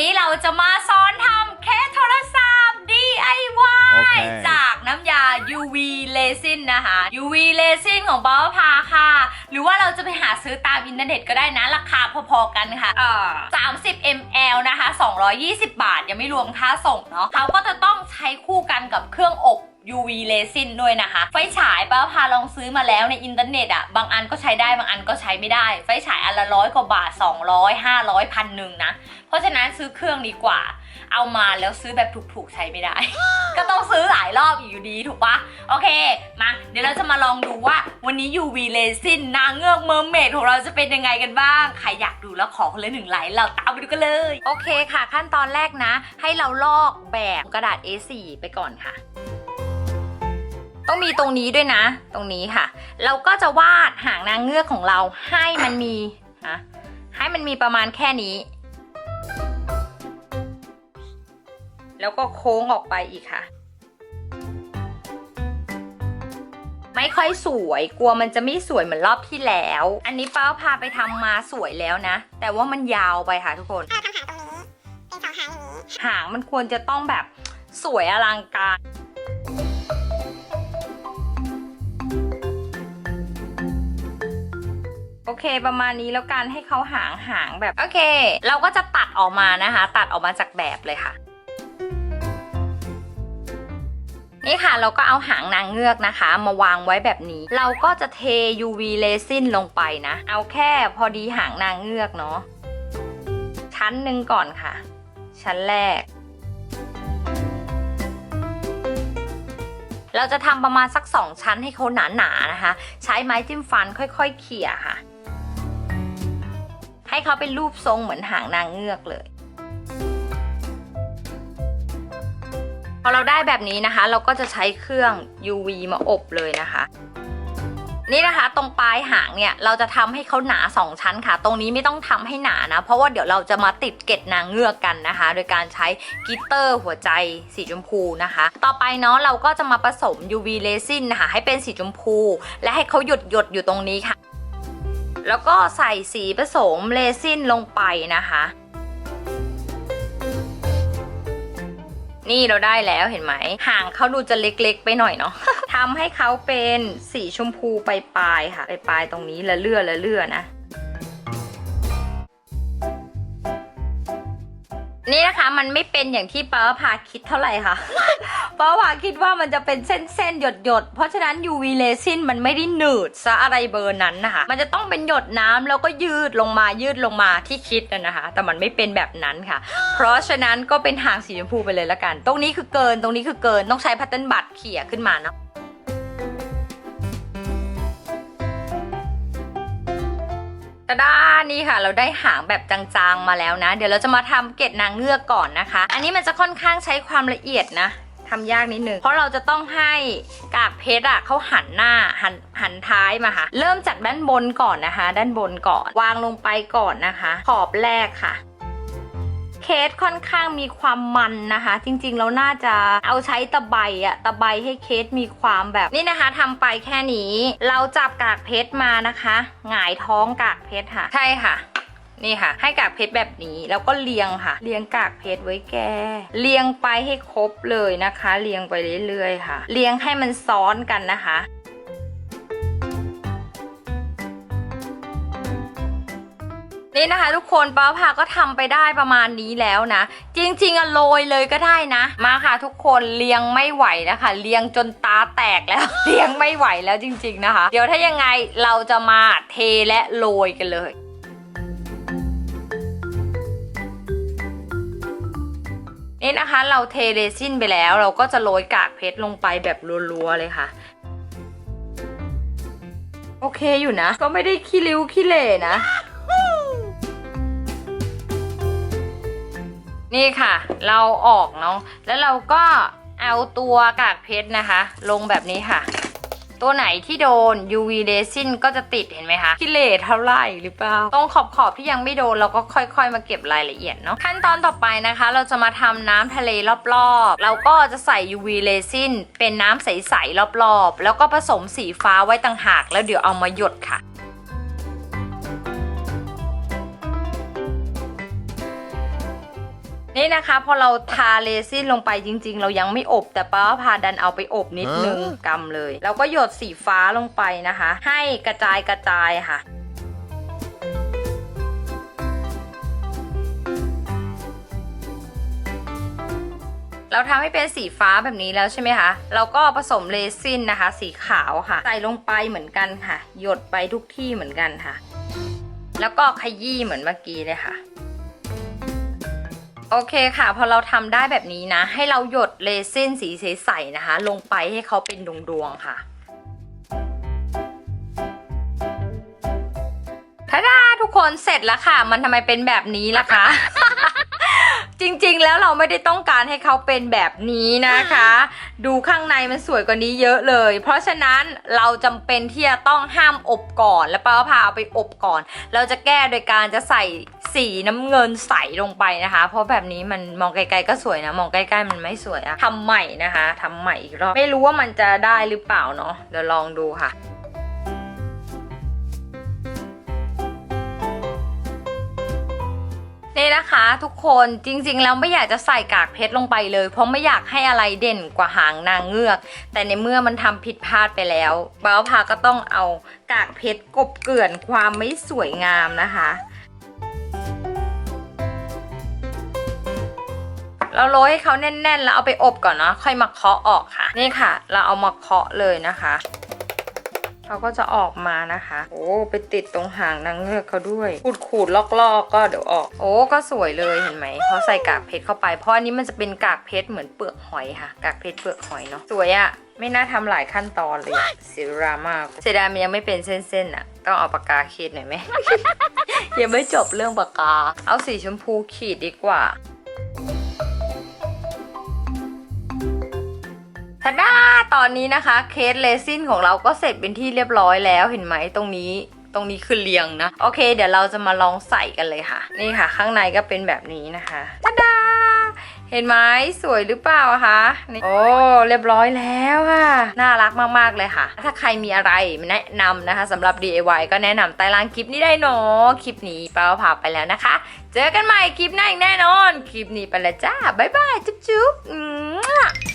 นี้เราจะมาสอนทำเคสโทรศัพท์ DIY โอเค จากน้ำยา UV Resin นะคะ UV Resin ของบ้าพาค่ะ หรือว่าเราจะไปหาซื้อตามอินเทอร์เน็ตก็ได้นะ ราคาพอๆกันค่ะเอ่อ30 ml นะคะ 220 บาท ยังไม่รวมค่าส่งเนาะเขาก็จะต้องใช้คู่กันกับเครื่องอบ UV Resin ด้วยนะคะ ไฟฉายป้าพาลองซื้อมาแล้วในอินเทอร์เน็ตอะบางอันก็ใช้ได้บางอันก็ใช้ไม่ได้ ไฟฉายอันละร้อยกว่าบาท 200 500พันหนึ่งนะ เพราะฉะนั้นซื้อเครื่องดีกว่า เอามาแล้วซื้อแบบถูกๆใช้ไม่ได้ ก็ต้องซื้อหลายรอบอยู่ดีถูกปะโอเค มา เดี๋ยวเราจะมาลองดูว่าวันนี้ UV Resin นางเงือกเมอร์เมดของเราจะเป็นยังไงกันบ้าง ใครอยากดูแล้วขอคนละหนึ่งไลค์เราตามไปดูกันเลย โอเคค่ะ ขั้นตอนแรกนะ ให้เราลอกแบบกระดาษ A4 ไปก่อนค่ะ ต้องมีตรงนี้ด้วยนะ ตรงนี้ค่ะ เราก็จะวาดหางนางเงือกของเราให้มันมีฮะให้มันมีประมาณแค่นี้ แล้วก็โค้งออกไปอีกค่ะ ไม่ค่อยสวยกลัวมันจะไม่สวยเหมือนรอบที่แล้ว อันนี้ป้าพาไปทำมาสวยแล้วนะ แต่ว่ามันยาวไปค่ะทุกคนถ้าเราทำหางตรงนี้เป็นสองหางอย่างนี้หางมันควรจะต้องแบบสวยอลังการ เคประมาณนี้แล้วกันให้เขาหางหางแบบโอเค เราก็จะตัดออกมานะคะ ตัดออกมาจากแบบเลยค่ะนี่ค่ะเราก็เอาหางนางเงือกนะคะ มาวางไว้แบบนี้ เราก็จะเท UV resin ลงไปนะ เอาแค่พอดีหางนางเงือกเนาะชั้นหนึ่งก่อนค่ะ ชั้นแรก เราจะทำประมาณสักสองชั้นให้เขาหนาๆนะคะ ใช้ไม้จิ้มฟันค่อยๆเขี่ยค่ะ ให้เขาเป็นรูปทรงเหมือนหางนางเงือกเลยพอเราได้แบบนี้นะคะ เราก็จะใช้เครื่อง UV มาอบเลยนะคะ นี่นะคะตรงปลายหางเนี่ยเราจะทำให้เขาหนา 2 ชั้นค่ะ ตรงนี้ไม่ต้องทำให้หนานะ เพราะว่าเดี๋ยวเราจะมาติดเกล็ดนางเงือกกันนะคะ โดยการใช้กิตเตอร์หัวใจสีชมพูนะคะ ต่อไปเนาะเราก็จะมาผสม UV resin นะคะให้เป็นสีชมพู และให้เขาหยดหยดอยู่ตรงนี้ค่ะ แล้วก็ใส่สีผสมเลซินลงไปนะคะ นี่เราได้แล้วเห็นไหมหางเขาดูจะเล็กๆ ไปหน่อยเนาะทำให้เขาเป็นสีชมพูปลายๆค่ะปลายๆตรงนี้ละเลื่อละเลื่อนะ นี่นะคะมันไม่เป็นอย่างที่ป้าพาคิดเท่าไหร่ค่ะ ป้าพาคิดว่ามันจะเป็นเส้นๆหยดๆเพราะฉะนั้น UV resin มันไม่ได้หนืดซะอะไรเบอร์นั้นนะคะมันจะต้องเป็นหยดน้ำแล้วก็ยืดลงมายืดลงมาที่คิดนะนะคะ แต่มันไม่เป็นแบบนั้นค่ะ เพราะฉะนั้นก็เป็นหางสีชมพูไปเลยละกัน ตรงนี้คือเกินตรงนี้คือเกินต้องใช้พัตเทิร์นบัตรเขี่ยขึ้นมาเนาะ ตะด้านี่ค่ะ เราได้หางแบบจางๆมาแล้วนะ เดี๋ยวเราจะมาทำเกล็ดนางเงือกก่อนนะคะ อันนี้มันจะค่อนข้างใช้ความละเอียดนะทำยากนิดนึง เพราะเราจะต้องให้กากเพชรอะเขาหันหน้าหันหันท้ายมาค่ะ เริ่มจากด้านบนก่อนนะคะ ด้านบนก่อน วางลงไปก่อนนะคะ ขอบแรกค่ะ สค่อนข้างมีความมันนะคะ จริงๆเราน่าจะเอาใช้ตะไบอะตะไบให้เคสมีความแบบนี่นะคะทำไปแค่นี้ เราจับกากเพชรมานะคะหงายท้องกากเพชรค่ะ ใช่ค่ะนี่ค่ะ ให้กากเพชรแบบนี้แล้วก็เรียงค่ะ เรียงกากเพชรไว้แกเรียงไปให้ครบเลยนะคะ เรียงไปเรื่อยๆค่ะ เรียงให้มันซ้อนกันนะคะ นี่นะคะ ทุกคนป้าพาก็ทำไปได้ประมาณนี้แล้วนะ จริงๆอะโรยเลยก็ได้นะ มาค่ะทุกคนเลียงไม่ไหวนะคะ เลียงจนตาแตกแล้ว เลียงไม่ไหวแล้วจริง ๆนะคะ เดี๋ยวถ้ายังไงเราจะมาเทและโรยกันเลยนี่นะคะ เราเทเรซินไปแล้ว เราก็จะโรยกากเพชรลงไปแบบรัวๆเลยค่ะ โอเคอยู่นะ ก็ไม่ได้ขี้ริ้วขี้เหร่นะ นี่ค่ะ เราออกเนาะแล้วเราก็เอาตัวกากเพชรนะคะ ลงแบบนี้ค่ะ ตัวไหนที่โดน UV resin ก็จะติดเห็นไหมคะที่เลทเท่าไหร่หรือเปล่าตรงขอบขอบที่ยังไม่โดนเราก็ค่อยๆ มาเก็บรายละเอียดเนาะขั้นตอนต่อไปนะคะ เราจะมาทำน้ำทะเลรอบๆ เราก็จะใส่ UV resin เป็นน้ำใสๆรอบๆ แล้วก็ผสมสีฟ้าไว้ต่างหาก แล้วเดี๋ยวเอามาหยดค่ะ นี่นะคะพอเราทาเรซินลงไปจริง ๆ เรายังไม่อบแต่ป้าพาดันเอาไปอบนิดนึงกำเลย แล้วก็หยดสีฟ้าลงไปนะคะ ให้กระจายกระจายค่ะเราทำให้เป็นสีฟ้าแบบนี้แล้วใช่ไหมคะ เราก็ผสมเรซินนะคะ สีขาวค่ะ ใส่ลงไปเหมือนกันค่ะ หยดไปทุกที่เหมือนกันค่ะ แล้วก็ขยี้เหมือนเมื่อกี้เลยค่ะ โอเคค่ะ พอเราทำได้แบบนี้นะ ให้เราหยดเรซินสีใสๆนะคะ ลงไปให้เขาเป็นดวงๆค่ะทาดาทุกคนเสร็จแล้วค่ะ มันทำไมเป็นแบบนี้ล่ะคะ จริงๆ แล้วเราไม่ได้ต้องการให้เขาเป็นแบบนี้นะคะ ดูข้างในมันสวยกว่านี้เยอะเลย เพราะฉะนั้นเราจำเป็นที่จะต้องห้ามอบก่อน แล้วป้าพาเอาไปอบก่อน เราจะแก้โดยการจะใส่สีน้ำเงินใสลงไปนะคะ เพราะแบบนี้มันมองไกลๆก็สวยนะ มองใกล้ๆมันไม่สวยอะทำใหม่นะคะทำใหม่อีกรอบ ไม่รู้ว่ามันจะได้หรือเปล่าเนาะ เดี๋ยวลองดูค่ะ นี่นะคะทุกคนจริงๆแล้วไม่อยากจะใส่กากเพชรลงไปเลย เพราะไม่อยากให้อะไรเด่นกว่าหางนางเงือก แต่ในเมื่อมันทำผิดพลาดไปแล้วบ้าวพาก็ต้องเอากากเพชรกบเกลื่อนความไม่สวยงามนะคะเราโรยให้เขาแน่นๆ แล้วเอาไปอบก่อนเนาะค่อยมาเคาะออกค่ะ นี่ค่ะ เราเอามาเคาะเลยนะคะ เขาก็จะออกมานะคะ โอ้ไปติดตรงหางนางเงือกเขาด้วยขูดขูดๆลอกๆก็เดี๋ยวออก โอ้ก็สวยเลยเห็นไหมเขาใส่กากเพชรเข้าไปเพราะอันนี้มันจะเป็นกากเพชรเหมือนเปลือกหอยค่ะ กากเพชรเปลือกหอยเนาะสวยอะไม่น่าทำหลายขั้นตอนเลยอะเสียเวลามากเสดายมันยังไม่เป็นเส้นๆอะต้องเอาปากกาขีดหน่อยไหม ยังไม่จบเรื่องปากกา เอาสีชมพูขีดดีกว่า อนนี้นะคะเคสเลซินของเราก็เสร็จเป็นที่เรียบร้อยแล้วเห็นไหมตรงนี้ตรงนี้คือเรียงนะ โอเค เดี๋ยวเราจะมาลองใส่กันเลยค่ะ นี่ค่ะ ข้างในก็เป็นแบบนี้นะคะทาดาเห็นไหมสวยหรือเปล่าคะนี่โอ้เรียบร้อยแล้วค่ะ น่ารักมากๆเลยค่ะ ถ้าใครมีอะไรแนะนำนะคะสำหรับ DIY ก็แนะนำใต้ล่างคลิปนี้ได้เนาะคลิปนี้ป้าพาไปแล้วนะคะ เจอกันใหม่คลิปหน้าอีกแน่นอน คลิปนี้ไปแล้วจ้าบ๊ายบายจุ๊บๆอืม